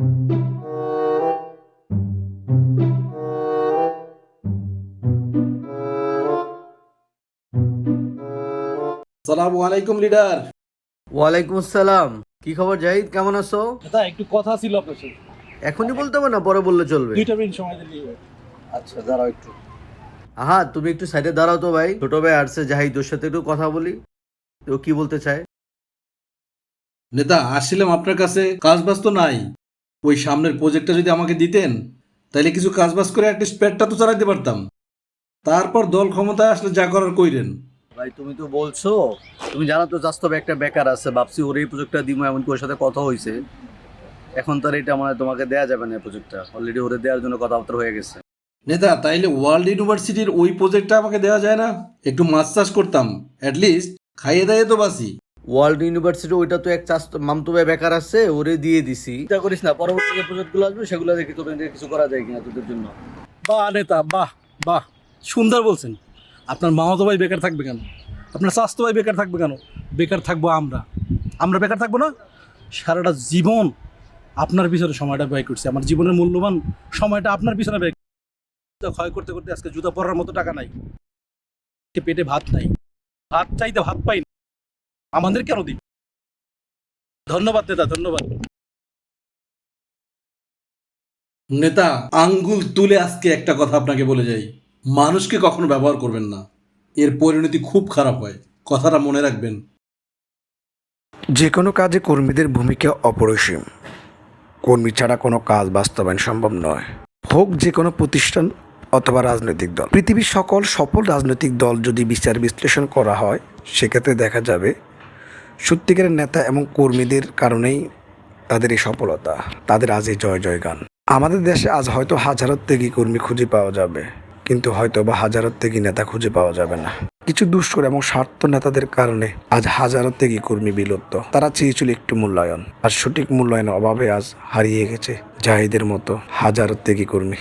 সালামু আলাইকুম লিডার। ওয়ালাইকুম আসসালাম। কি খবর জাহিদ? কেমন আছো? দাদা একটু কথা ছিল আপনার সাথে। এখনই বলতে হবে না? পরে বললে চলবে। দুইটা মিনিট সময় দিলে আচ্ছা দাঁড়াও একটু। আহা তুমি একটু সাইডে দাঁড়াও তো ভাই। ছোট ভাই আসছে জাহিদ ওর সাথে একটু কথা বলি। ও কি বলতে চায়? নেতা আসছিলাম আপনার কাছে। কাজ বাজ তো নাই। ওই সামনের প্রজেক্টটা যদি আমাকে দিতেন তাহলে কিছু কাজ বাজ করে অ্যাটলিস্ট পেটটা তো চালাতে পারতাম। তারপর দল ক্ষমতায় আসলে যা করার কইরেন। ভাই তুমি তো বলছো তুমি জানো তো বাস্তবে একটা বেকার আছে ভাবছি ওর এই প্রজেক্টটা দিব এমনকি ওর সাথে কথা হয়েছে এখন তার এটা মানে তোমাকে দেয়া যাবে না প্রজেক্টটা অলরেডি ওরে দেওয়ার জন্য কথাবার্তা হয়ে গেছে। নেতা তাইলে ওয়ার্ল্ড ইউনিভার্সিটির ওই প্রজেক্টটা আমাকে দেওয়া যায় না? একটু মাছ চাষ করতাম অ্যাটলিস্ট খাইয়ে দাইয়ে তো বাসি ওয়ার্ল্ড ইউনিভার্সিটি ওইটা তো এক চাষ মামতু ভাই বেকার আছে ওরে দিয়ে দিছি। চিন্তা করিস না পরবর্তী যে প্রজেক্টগুলো আসবে সেগুলো দেখি তোদের দিয়ে কিছু করা যায় কিনা তোদের জন্য। বাহ নেতা বাহ বাহ। সুন্দর বলছেন। আপনার মামাতো ভাই বেকার থাকবে কেন? আপনার স্বাস্থ্য ভাই বেকার থাকবে কেন? বেকার থাকব আমরা। আমরা বেকার থাকব না? সারাটা জীবন আপনার পিছনে সময়টা ব্যয় করছি। আমার জীবনের মূল্যবান সময়টা আপনার পিছনে ব্যয় ক্ষয় করতে করতে আজকে জুতা পরার মতো টাকা নাই। পেটে ভাত নাই। ভাত চাইতে ভাত পাই না। আমাদের কেন দিন ধন্যবাদ নেতা ধন্যবাদ। নেতা আঙ্গুল তুলে আজকে একটা কথা আপনাকে বলে যাই। মানুষকে কখনো ব্যবহার করবেন না। এর পরিণতি খুব খারাপ হয়। কথাটা মনে রাখবেন। যে কোনো কাজে কর্মীদের ভূমিকা অপরিসীম। কর্মী ছাড়া কোনো কাজ বাস্তবায়ন সম্ভব নয়। হোক যে কোনো প্রতিষ্ঠান অথবা রাজনৈতিক দল। পৃথিবীর সকল সফল রাজনৈতিক দল যদি বিচার বিশ্লেষণ করা হয় সেক্ষেত্রে দেখা যাবে সত্যিকারের নেতা এবং কর্মীদের কারণেই তাদের এই সফলতা। তাদের আজ এই জয় জয় গান আমাদের দেশে আজ হয়তো হাজারো ত্যাগী কর্মী খুঁজে পাওয়া যাবে, কিন্তু হয়তো বা হাজারো ত্যাগী নেতা খুঁজে পাওয়া যাবে না। কিছু দুষ্কর এবং স্বার্থ নেতাদের কারণে আজ হাজারো ত্যাগী কর্মী বিলুপ্ত। তারা চেয়েছিল একটু মূল্যায়ন, আর সঠিক মূল্যায়নের অভাবে আজ হারিয়ে গেছে জাহিদের মতো হাজারো ত্যাগী কর্মী।